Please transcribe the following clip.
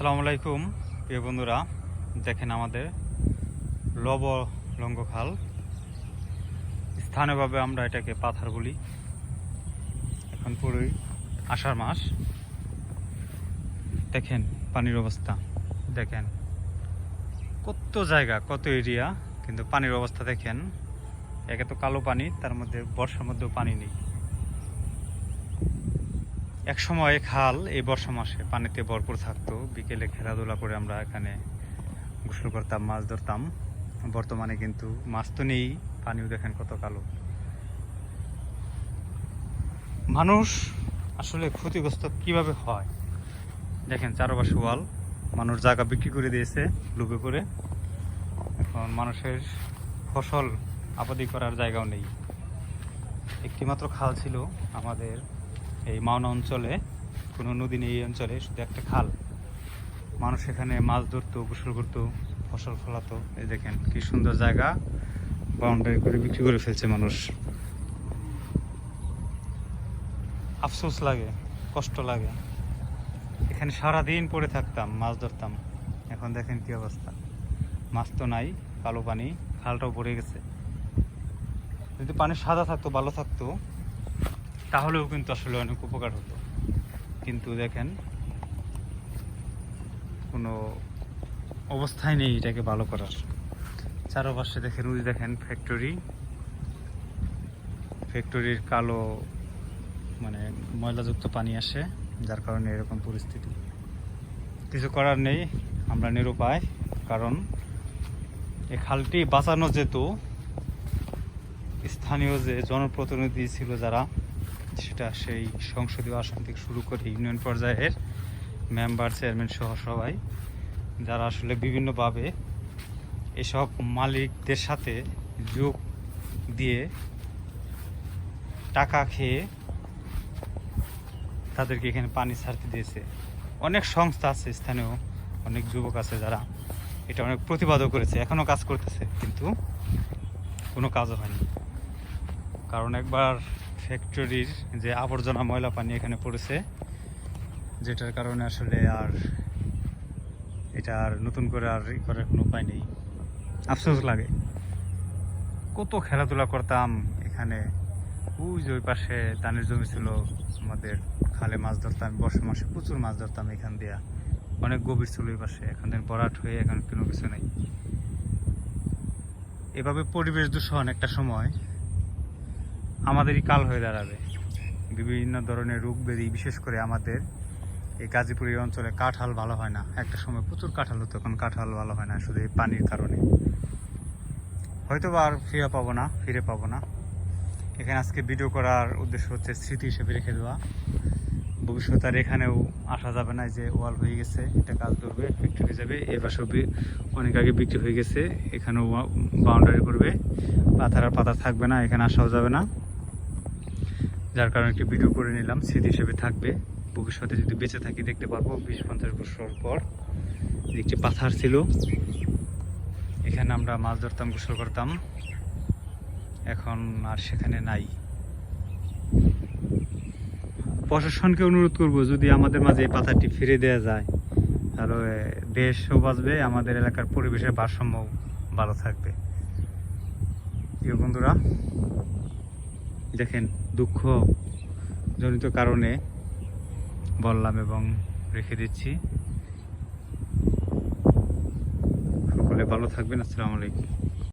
আসসালামু আলাইকুম, প্রিয় বন্ধুরা। দেখেন আমাদের লব লঙ্গ খাল। স্থানীয়ভাবে আমরা এটাকে পাথার বলি। এখন পুরোই আষাঢ় মাস। দেখেন পানির অবস্থা। দেখেন কত জায়গা, কত এরিয়া, কিন্তু পানির অবস্থা দেখেন। একে তো কালো পানি, তার মধ্যে বর্ষার মধ্যেও পানি নেই। এক সময় খাল এই বর্ষা মাসে পানিতে ভরপুর থাকতো। বিকেলে খেলাধুলা করে আমরা এখানে গোসল করতাম মাছ ধরতাম। বর্তমানে কিন্তু মাছ তো নেই, পানিও দেখেন কত কালো। মানুষ আসলে ক্ষতিগ্রস্ত কীভাবে হয়? দেখেন চারপাশে ওয়াল, মানুষ জায়গা বিক্রি করে দিয়েছে লুবে করে এখন মানুষের ফসল আবাদি করার জায়গাও নেই। একটি মাত্র খাল ছিল আমাদের এই মাওনা অঞ্চলে, কোনো নদী নেই এই অঞ্চলে, শুধু একটা খাল। মানুষ এখানে মাছ ধরতো, গোসল করতো, ফসল ফলাতো। এই দেখেন, কি সুন্দর জায়গা। বাউন্ডারি করে বিক্রি করে ফেলছে মানুষ। আফসোস লাগে, কষ্ট লাগে। এখানে সারাদিন পড়ে থাকতাম, মাছ ধরতাম। এখন দেখেন কি অবস্থা। মাছ তো নাই, কালো পানি, খালটাও পড়ে গেছে। যদি পানি সাদা থাকতো, ভালো থাকতো তাহলেও কিন্তু আসলে অনেক উপকার হতো। কিন্তু দেখেন, কোনো অবস্থায় নেই এটাকে ভালো করার। চারপাশে দেখেন, ওই দেখেন ফ্যাক্টরি ফ্যাক্টরির কালো মানে ময়লাযুক্ত পানি আসে, যার কারণে এরকম পরিস্থিতি। কিছু করার নেই, আমরা নিরুপায়, কারণ এই খালটি বাঁচানো যেত, স্থানীয় যে জনপ্রতিনিধি ছিল যারা সেটা সেই সংসদীয় আসন থেকে শুরু করে ইউনিয়ন পর্যায়ের মেম্বার, চেয়ারম্যান সহ সবাই, যারা আসলে বিভিন্নভাবে এসব মালিকদের সাথে যোগ দিয়ে টাকা খেয়ে তাদেরকে এখানে পানি ছাড়তে দিয়েছে। অনেক সংস্থা আছে, স্থানীয় অনেক যুবক আছে যারা এটা অনেক প্রতিবাদও করেছে এখনও কাজ করতেছে, কিন্তু কোনো কাজও হয়নি। কারণ একবার ফ্যাক্টরির যে আবর্জনা ময়লা পানি এখানে পড়েছে, যেটার কারণে আসলে আর এটা আর নতুন করে আর ই করার কোনো উপায় নেই। আফসোস লাগে। কত খেলাধুলা করতাম এখানে। ওই যে ওই পাশে ধানের জমি ছিল, আমাদের খালে মাছ ধরতাম, বর্ষা মাসে প্রচুর মাছ ধরতাম এখান দিয়া। অনেক গভীর ছিল ওই পাশে, এখান থেকে বরাট হয়ে এখন কোনো কিছু নেই। এভাবে পরিবেশ দূষণ একটা সময় আমাদেরই কাল হয়ে দাঁড়াবে। বিভিন্ন ধরনের রোগ ব্যাধি, বিশেষ করে আমাদের এই গাজীপুর অঞ্চলে কাঁঠাল ভালো হয় না। একটা সময় প্রচুর কাঁঠাল হতো, এখন কাঁঠাল ভালো হয় না, শুধু এই পানির কারণে। হয়তো বা আর ফিরে পাবো না, ফিরে পাবো না। এখানে আজকে ভিডিও করার উদ্দেশ্য হচ্ছে স্মৃতি হিসেবে রেখে দেওয়া। ভবিষ্যতে আর এখানেও আসা যাবে না যে ওয়াল হয়ে গেছে, এটা কাজ করবে বিক্রি হয়ে যাবে এ পাশেও অনেক আগে বিক্রি হয়ে গেছে, এখানেও বাউন্ডারি করবে। পাথার আর পাতা থাকবে না, এখানে আসাও যাবে না। যার কারণে একটি ভিডিও করে নিলাম। স্মৃতি হিসেবে থাকবে। ভবিষ্যতে যদি বেঁচে থাকি, দেখতে পারব বিশ পঞ্চাশ বছর পর। একটি পাথার ছিল। এখানে আমরা মাছ ধরতাম, গোসল করতাম। এখন আর সেখানে নাই। প্রশাসনকে অনুরোধ করব, যদি আমাদের মাঝে এই পাথারটি ফিরে দেওয়া যায়, তাহলে দেশও বাঁচবে, আমাদের এলাকার পরিবেশের ভারসাম্য ভালো থাকবে। প্রিয় বন্ধুরা দেখেন দুঃখ জনিত কারণে বললাম এবং রেখে দিচ্ছি। সকলে ভালো থাকবেন আসসালামু আলাইকুম।